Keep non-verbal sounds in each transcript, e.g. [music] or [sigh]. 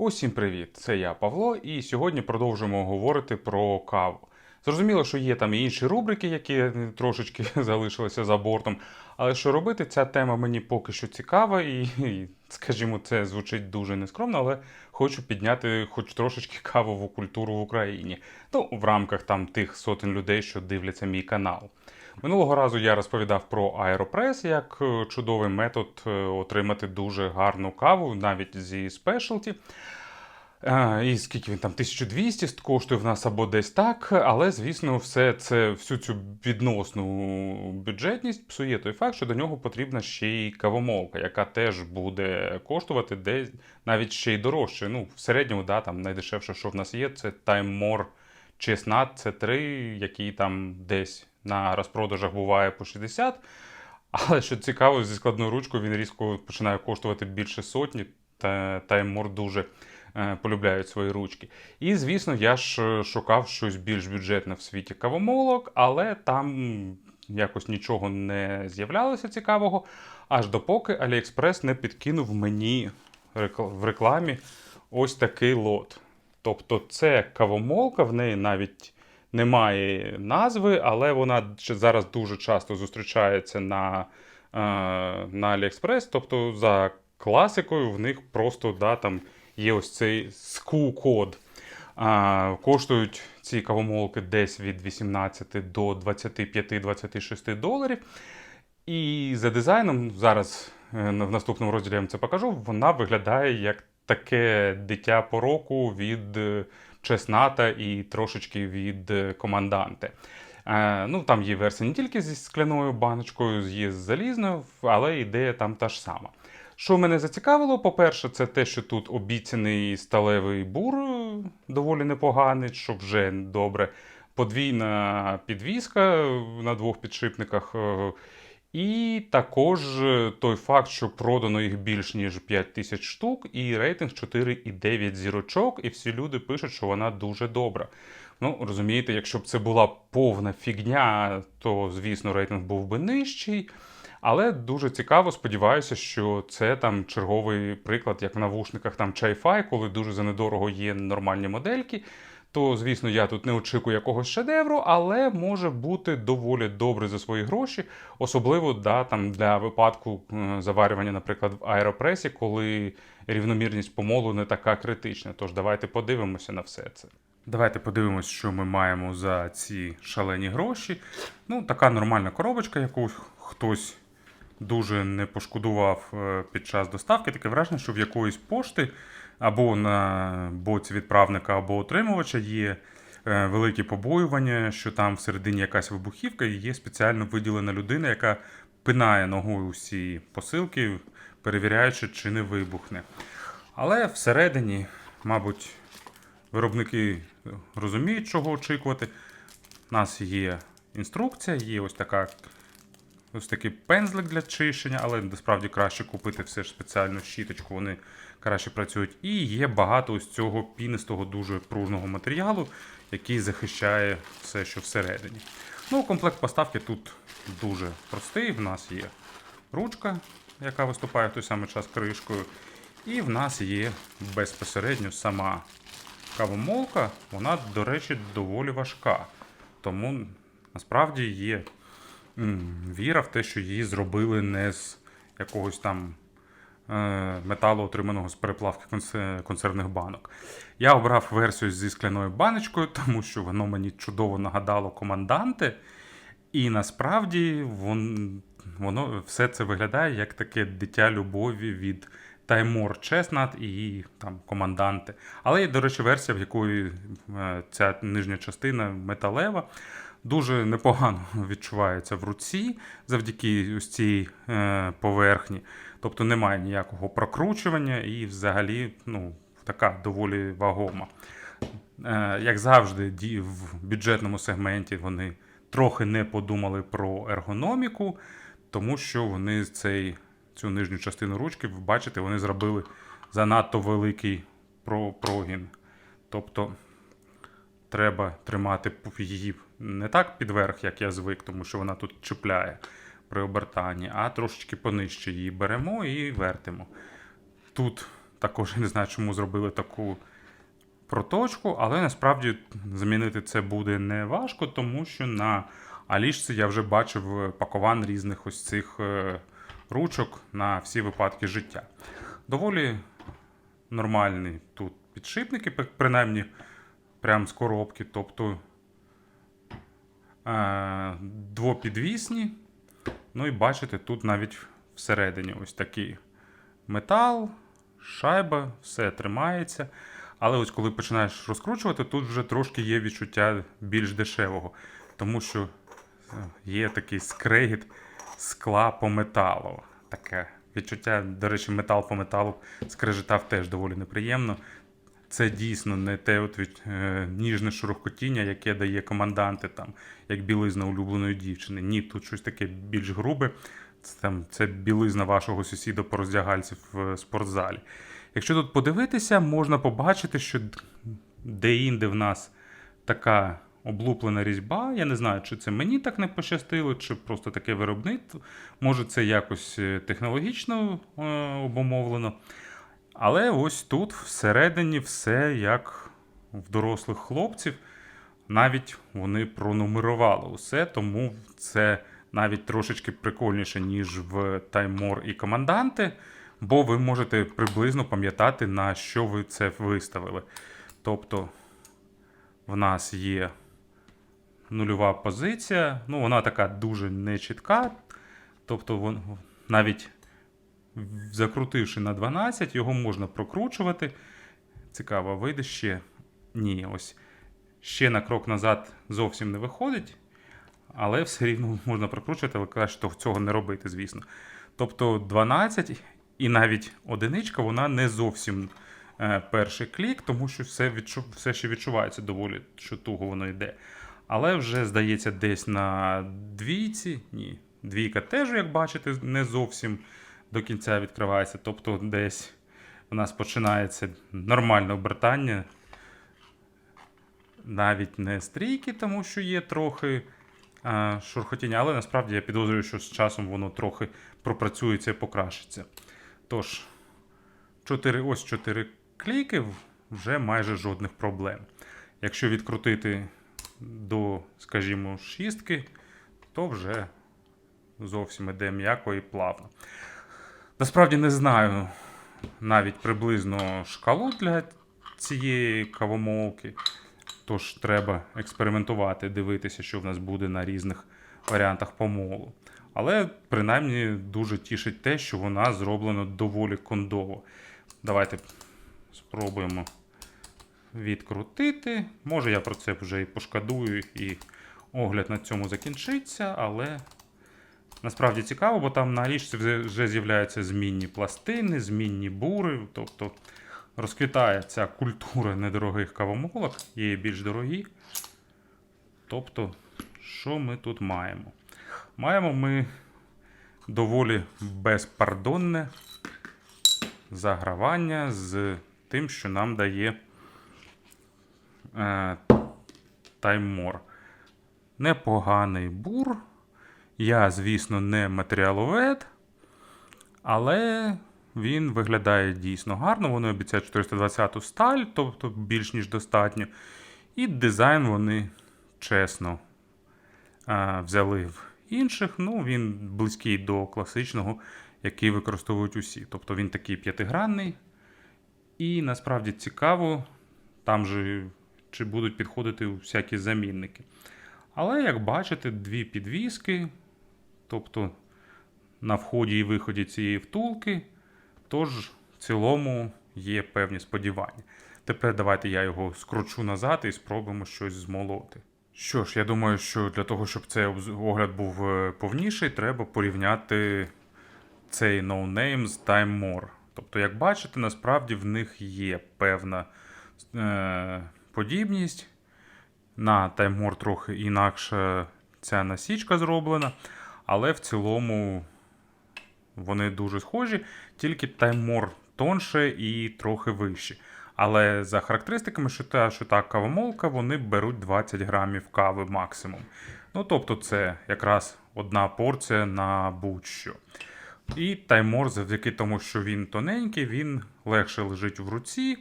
Усім привіт! Це я Павло, і сьогодні продовжуємо говорити про каву. Зрозуміло, що є там і інші рубрики, які трошечки [laughs] залишилися за бортом. Але що робити, ця тема мені поки що цікава, і скажімо, це звучить дуже нескромно, але хочу підняти хоч трошечки [laughs] кавову культуру в Україні. Ну, в рамках там тих сотень людей, що дивляться мій канал. Минулого разу я розповідав про Aeropress як е, чудовий метод е, отримати дуже гарну каву, навіть зі спешалті. Е, І скільки він там 1200 коштує в нас або десь так. Але, звісно, все це всю цю відносну бюджетність псує той факт, що до нього потрібна ще й кавомолка, яка теж буде коштувати десь навіть ще й дорожче. Ну, в середньому, да, там найдешевше, що в нас є, це More Chestnut C3, який там десь на розпродажах буває по 60. Але що цікаво, зі складною ручкою він різко починає коштувати більше сотні, та Таймор дуже е, полюбляють свої ручки. І, звісно, я ж е, шукав щось більш бюджетне в світі кавомолок, але там якось нічого не з'являлося цікавого, аж допоки AliExpress не підкинув мені в рекламі ось такий лот. Тобто це кавомолка, в неї навіть немає назви, але вона зараз дуже часто зустрічається на, е, на AliExpress. Тобто, за класикою, в них просто да, там є ось цей SKU-код. Коштують ці кавомолки десь від 18 до 25-26 доларів. І за дизайном зараз е, в наступному розділі я вам це покажу. Вона виглядає як таке дитя пороку від е, чесната і трошечки від е, команданти. Е, Ну, там є версія не тільки зі скляною баночкою, є з залізною, але ідея там та ж сама. Що мене зацікавило, по-перше, це те, що тут обіцяний сталевий бур е, доволі непоганий, що вже добре. Подвійна підвіска на двох підшипниках. І також е, той факт, що продано їх більш ніж 5 тисяч штук, і рейтинг 4,9 зірочок, і всі люди пишуть, що вона дуже добра. Ну, розумієте, якщо б це була повна фігня, то, звісно, рейтинг був би нижчий. Але дуже цікаво, сподіваюся, що це там черговий приклад, як в навушниках там Чайфай, коли дуже за недорого є нормальні модельки. То, звісно, я тут не очікую якогось шедевру, але може бути доволі добре за свої гроші, особливо да, там, для випадку е, заварювання, наприклад, в аеропресі, коли рівномірність помолу не така критична. Тож давайте подивимося на все це. Давайте подивимось, що ми маємо за ці шалені гроші. Ну, така нормальна коробочка, яку хтось дуже не пошкодував е, під час доставки. Таке враження, що в якоїсь пошти або на боці відправника, або отримувача є е, великі побоювання, що там всередині якась вибухівка, і є спеціально виділена людина, яка пинає ногою усі посилки, перевіряючи, чи не вибухне. Але всередині, мабуть, виробники розуміють, чого очікувати. У нас є інструкція, є ось така ось такий пензлик для чищення, але насправді краще купити все ж спеціальну щіточку, вони краще працюють. І є багато ось цього пінистого, дуже пружного матеріалу, який захищає все, що всередині. Ну, комплект поставки тут дуже простий. В нас є ручка, яка виступає в той самий час кришкою. І в нас є безпосередньо сама кавомолка. Вона, до речі, доволі важка. Тому насправді є віра в те, що її зробили не з якогось там е, металу, отриманого з переплавки консервних банок. Я обрав версію зі скляною баночкою, [laughs] тому що воно мені чудово нагадало команданти. І насправді вон, воно все це виглядає як таке дитя любові від Таймор Чеснат і там команданти. Але є, до речі, версія, в якої е, ця нижня частина металева. Дуже непогано [laughs] відчувається в руці завдяки ось цій е, поверхні. Тобто немає ніякого прокручування і взагалі ну, така доволі вагома. Е, як завжди, в бюджетному сегменті вони трохи не подумали про ергономіку, тому що вони цей, цю нижню частину ручки, ви бачите, вони зробили занадто великий про- прогін. Тобто треба тримати її не так підверх, як я звик, тому що вона тут чіпляє при обертанні, а трошечки понижче її беремо і вертимо. Тут Також не знаю, чому зробили таку проточку, але насправді замінити це буде не важко, тому що на Алішці я вже бачив пакувань різних ось цих е, ручок на всі випадки життя. Доволі нормальні тут підшипники, принаймні прям з коробки, тобто е, двопідвісні. Ну і бачите, тут навіть всередині ось такий метал, шайба, все тримається. Але ось коли починаєш розкручувати, тут вже трошки є відчуття більш дешевого, тому що е, є такий скрегіт скла по металу. Таке відчуття, до речі, метал по металу скрежетав теж доволі неприємно. Це дійсно не те от від, е, ніжне шурохкотіння, яке дає команданти, там, як білизна улюбленої дівчини. Ні, тут щось таке більш грубе. Це, там, це білизна вашого сусіда по роздягальці в е, спортзалі. Якщо тут подивитися, можна побачити, що де-інде в нас така облуплена різьба. Я не знаю, чи це мені так не пощастило, чи просто таке виробництво. Може, це якось е, технологічно е, обумовлено. Але ось тут всередині все як в дорослих хлопців. Навіть вони пронумерували усе, тому це навіть трошечки прикольніше, ніж в Таймор і Команданти, бо ви можете приблизно пам'ятати, на що ви це виставили. Тобто, в нас є нульова позиція, ну вона така дуже нечітка. Тобто, вон, навіть закрутивши на 12, його можна прокручувати. Цікаво, вийде ще. Ні, ось ще на крок назад зовсім не виходить, але все рівно можна прокручувати, але краще цього не робити, звісно. Тобто 12 і навіть одиничка, вона не зовсім е, перший клік, тому що все, відчу... все ще відчувається доволі, що туго воно йде. Але вже, здається, десь на двійці. Ні, двійка теж, як бачите, не зовсім до кінця відкривається. Тобто десь у нас починається нормальне обертання. Навіть не стрійки, тому що є трохи а, шурхотіння, але насправді я підозрюю, що з часом воно трохи пропрацюється і покращиться. Тож, 4, ось 4 кліки, вже майже жодних проблем. Якщо відкрутити до, скажімо, шістки, то вже зовсім іде м'яко і плавно. Насправді не знаю навіть приблизно шкалу для цієї кавомолки. Тож треба експериментувати, дивитися, що в нас буде на різних варіантах помолу. Але принаймні дуже тішить те, що вона зроблена доволі кондово. Давайте спробуємо відкрутити. Може, я про це вже і пошкодую, і огляд на цьому закінчиться, але насправді цікаво, бо там на річці вже з'являються змінні пластини, змінні бури. Тобто розквітає ця культура недорогих кавомолок, є більш дорогі. Тобто, що ми тут маємо? Маємо ми доволі безпардонне загравання з тим, що нам дає таймор. Непоганий бур. Я, звісно, не матеріаловед, але він виглядає дійсно гарно. Вони обіцяють 420 сталь, тобто більш ніж достатньо. І дизайн вони чесно а, взяли в інших. Ну, він близький до класичного, який використовують усі. Тобто він такий п'ятигранний. І насправді цікаво, там же чи будуть підходити всякі замінники. Але, як бачите, дві підвіски, тобто на вході і виході цієї втулки. Тож, в цілому є певні сподівання. Тепер давайте я його скручу назад і спробуємо щось змолоти. Що ж, я думаю, що для того, щоб цей огляд був е, повніший, треба порівняти цей No Name з Time More. Тобто, як бачите, насправді в них є певна е, подібність. На More трохи інакше ця насічка зроблена, але в цілому вони дуже схожі, тільки таймор тонше і трохи вищі. Але за характеристиками, що та, що та кавомолка, вони беруть 20 грамів кави максимум. Ну, тобто, це якраз одна порція на будь-що. І таймор, завдяки тому, що він тоненький, він легше лежить в руці,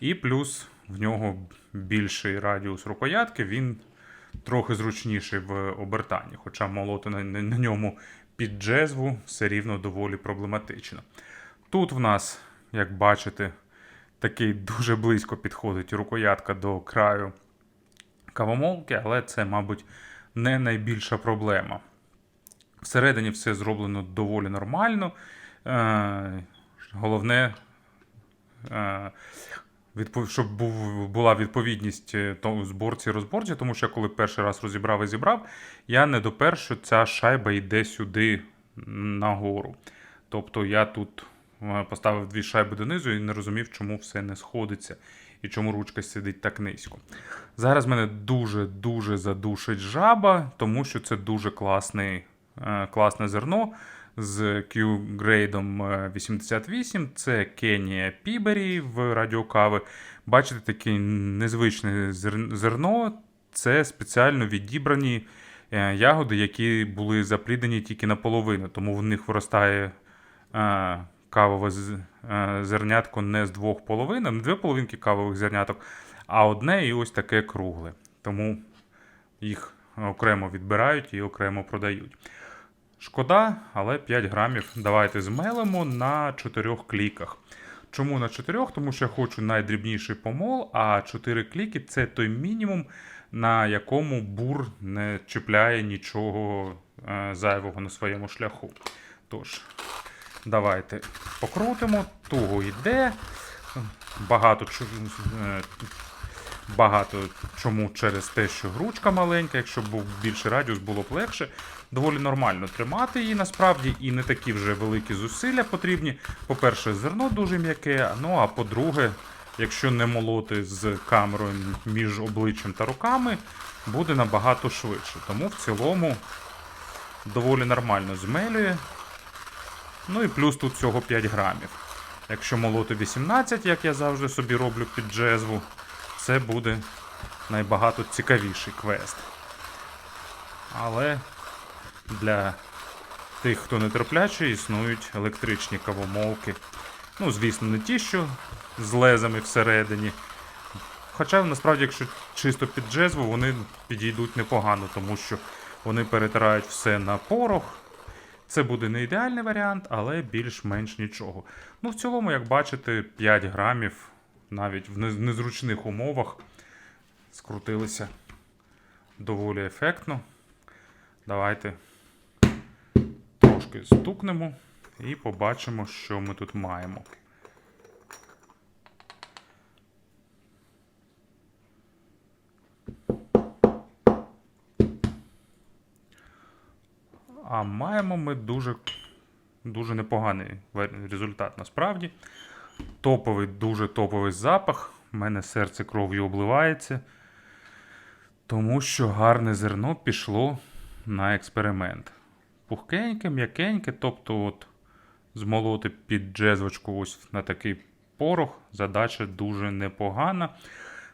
і плюс в нього більший радіус рукоятки, він трохи зручніший в обертанні. Хоча молоти на, на, на ньому під джезву все рівно доволі проблематично. Тут в нас, як бачите, такий дуже близько підходить рукоятка до краю кавомолки, але це, мабуть, не найбільша проблема. Всередині все зроблено доволі нормально. Е, головне, е, щоб була відповідність е, зборці розборці, тому що коли перший раз розібрав і зібрав, я не допер, що ця шайба йде сюди нагору. Тобто я тут е, поставив дві шайби донизу і не розумів, чому все не сходиться і чому ручка сидить так низько. Зараз мене дуже-дуже задушить жаба, тому що це дуже класний, е, класне зерно з Q-грейдом е, 88. Це Кенія Пібері в радіокави. Бачите, таке незвичне зерно. Це спеціально відібрані е, ягоди, які були запліднені тільки наполовину, тому в них виростає е, кавове е, зернятко не з двох половин, не дві половинки кавових зерняток, а одне і ось таке кругле. Тому їх окремо відбирають і окремо продають. Шкода, але 5 грамів давайте змелимо на 4 кліках. Чому на 4? Тому що я хочу найдрібніший помол, а 4 кліки це той мінімум, на якому бур не чіпляє нічого е, зайвого на своєму шляху. Тож, давайте покрутимо, туго йде. Багато, е, багато чому через те, що ручка маленька, якщо б був більший радіус, було б легше. Доволі нормально тримати її насправді, і не такі вже великі зусилля потрібні. По-перше, зерно дуже м'яке. Ну а по-друге, якщо не молоти з камерою між обличчям та руками, буде набагато швидше. Тому в цілому доволі нормально змелює. Ну і плюс тут всього 5 грамів. Якщо молоти 18, як я завжди собі роблю під джезву, це буде найбагато цікавіший квест. Але для тих, хто не терплячий, існують електричні кавомолки. Ну, звісно, не ті, що з лезами всередині. Хоча насправді, якщо чисто під джезву, вони підійдуть непогано, тому що вони перетирають все на порох. Це буде не ідеальний варіант, але більш-менш нічого. Ну, в цілому, як бачите, 5 грамів навіть в незручних умовах скрутилися доволі ефектно. Давайте трошки стукнемо і побачимо, що ми тут маємо. А маємо ми дуже, дуже непоганий результат насправді. Топовий, дуже топовий запах. У мене серце кров'ю обливається. Тому що гарне зерно пішло на експеримент. Пухкеньке, м'якеньке, тобто от змолоти під джезвочку ось на такий порох. Задача дуже непогана.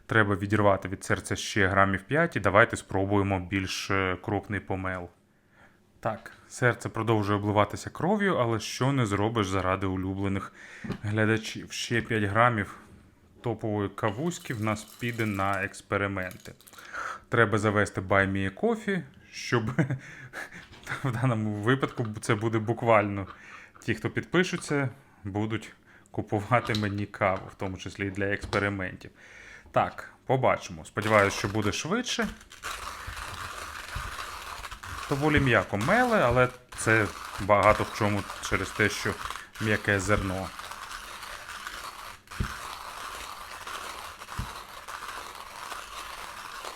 Треба відірвати від серця ще грамів 5 і давайте спробуємо більш е, крупний помел. Так, серце продовжує обливатися кров'ю, але що не зробиш заради улюблених глядачів. Ще 5 грамів топової кавуськи в нас піде на експерименти. Треба завести a Coffee, щоб [laughs] в даному випадку це буде буквально. Ті, хто підпишуться, будуть купувати мені каву, в тому числі і для експериментів. Так, побачимо. Сподіваюся, що буде швидше. Доволі м'яко меле, але це багато в чому через те, що м'яке зерно.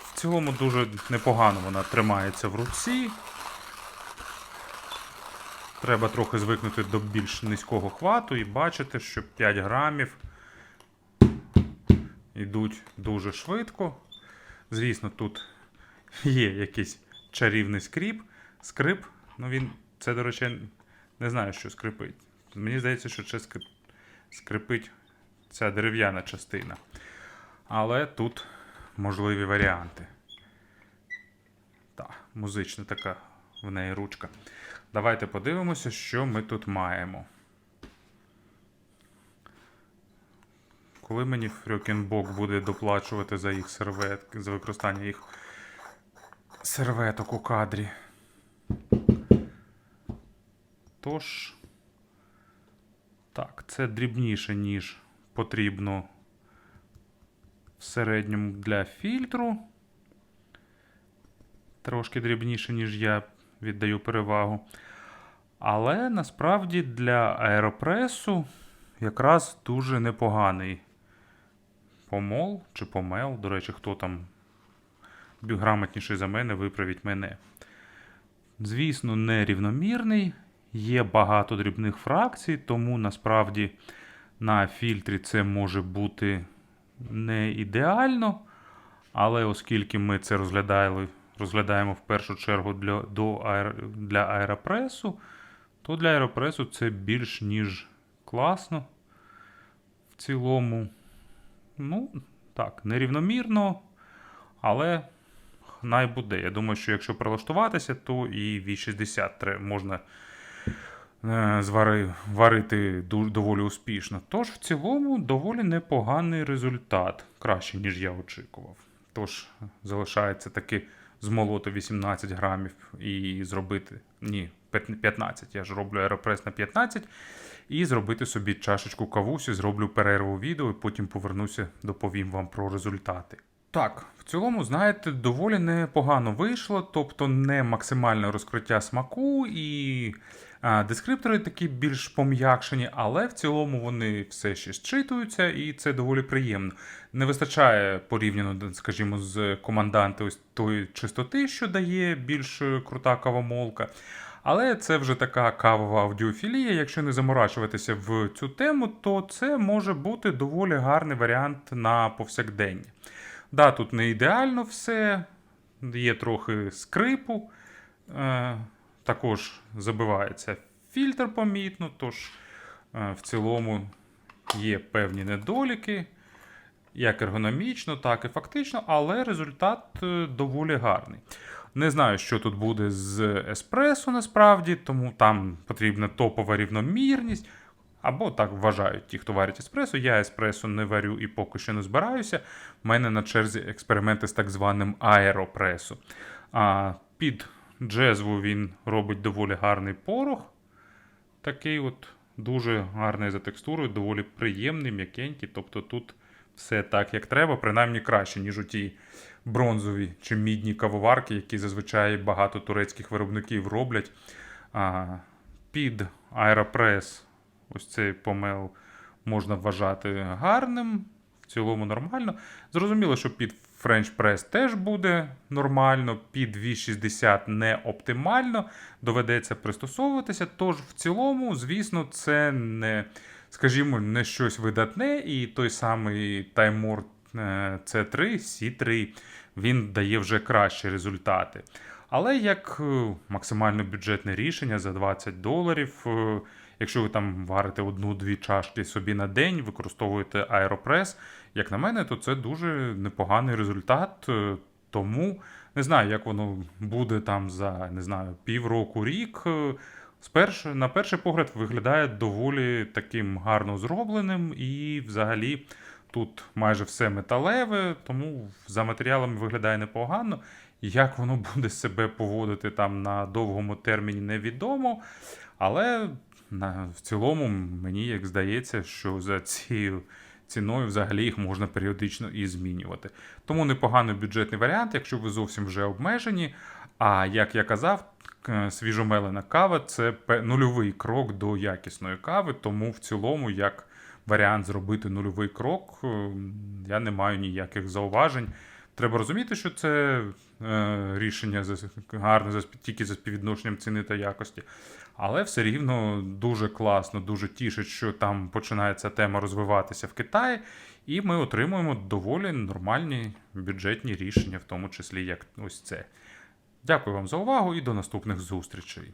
В цілому дуже непогано вона тримається в руці. Треба трохи звикнути до більш низького хвату і бачити, що 5 грамів йдуть дуже швидко. Звісно, тут є якийсь чарівний скріп, скрип. Ну він, це, до речі, не знаю, що скрипить. Мені здається, що це скрипить ця дерев'яна частина. Але тут можливі варіанти. Так, музична така в неї ручка. Давайте подивимося, що ми тут маємо. Коли мені Фрьокінбок буде доплачувати за їх серветки, за використання їх серветок у кадрі. Тож, так, це дрібніше, ніж потрібно в середньому для фільтру. Трошки дрібніше, ніж я віддаю перевагу. Але насправді для аеропресу якраз дуже непоганий помол чи помел. До речі, хто там грамотніший за мене, виправіть мене. Звісно, нерівномірний. Є багато дрібних фракцій, тому насправді на фільтрі це може бути не ідеально. Але оскільки ми це розглядали, розглядаємо в першу чергу для, до аер, для аеропресу, то для аеропресу це більш ніж класно. В цілому, ну, так, нерівномірно, але най буде. Я думаю, що якщо прилаштуватися, то і V60 тре- можна е, варити доволі успішно. Тож, в цілому, доволі непоганий результат, краще, ніж я очікував. Тож, залишається таки змолоти 18 грамів і зробити. Ні, 15. Я ж роблю аеропрес на 15. І зробити собі чашечку кавусі, зроблю перерву відео і потім повернуся, доповім вам про результати. Так, в цілому, знаєте, доволі непогано вийшло, тобто не максимальне розкриття смаку і а, дескриптори такі більш пом'якшені, але в цілому вони все ще зчитуються, і це доволі приємно. Не вистачає порівняно, скажімо, з команданти ось тої чистоти, що дає більш крута кавомолка. Але це вже така кавова аудіофілія. Якщо не заморачуватися в цю тему, то це може бути доволі гарний варіант на повсякдення. Да, тут не ідеально все, є трохи скрипу, е, також забивається фільтр помітно, тож е, в цілому є певні недоліки, як ергономічно, так і фактично, але результат е, доволі гарний. Не знаю, що тут буде з еспресо насправді, тому там потрібна топова рівномірність. Або так вважають ті, хто варить еспресо. Я еспресо не варю і поки що не збираюся. У мене на черзі експерименти з так званим аеропресо. А під джезву він робить доволі гарний порох. Такий от дуже гарний за текстурою, доволі приємний, м'якенький. Тобто тут все так, як треба, принаймні краще, ніж у тій бронзові чи мідні кавоварки, які зазвичай багато турецьких виробників роблять. А, під аеропрес ось цей помел можна вважати гарним, в цілому нормально. Зрозуміло, що під French Press теж буде нормально, під V60 не оптимально, доведеться пристосовуватися. Тож, в цілому, звісно, це не, скажімо, не щось видатне, і той самий Time Lord е, C3, C3, він дає вже кращі результати. Але як е, максимально бюджетне рішення за 20 доларів, е, якщо ви там варите одну-дві чашки собі на день, використовуєте аеропрес, як на мене, то це дуже непоганий результат. е, Тому не знаю, як воно буде там за не знаю, півроку, рік. Спершу, на перший погляд, виглядає доволі таким гарно зробленим, і взагалі тут майже все металеве, тому за матеріалами виглядає непогано. Як воно буде себе поводити там на довгому терміні, невідомо. Але в цілому мені як здається, що за цією ціною взагалі їх можна періодично і змінювати. Тому непоганий бюджетний варіант, якщо ви зовсім вже обмежені. А як я казав, свіжомелена кава це нульовий крок до якісної кави, тому в цілому, як варіант зробити нульовий крок, е, я не маю ніяких зауважень. Треба розуміти, що це рішення за, гарне тільки за співвідношенням ціни та якості. Але все рівно дуже класно, дуже тішить, що там починає ця тема розвиватися в Китаї, і ми отримуємо доволі нормальні бюджетні рішення, в тому числі як ось це. Дякую вам за увагу і до наступних зустрічей.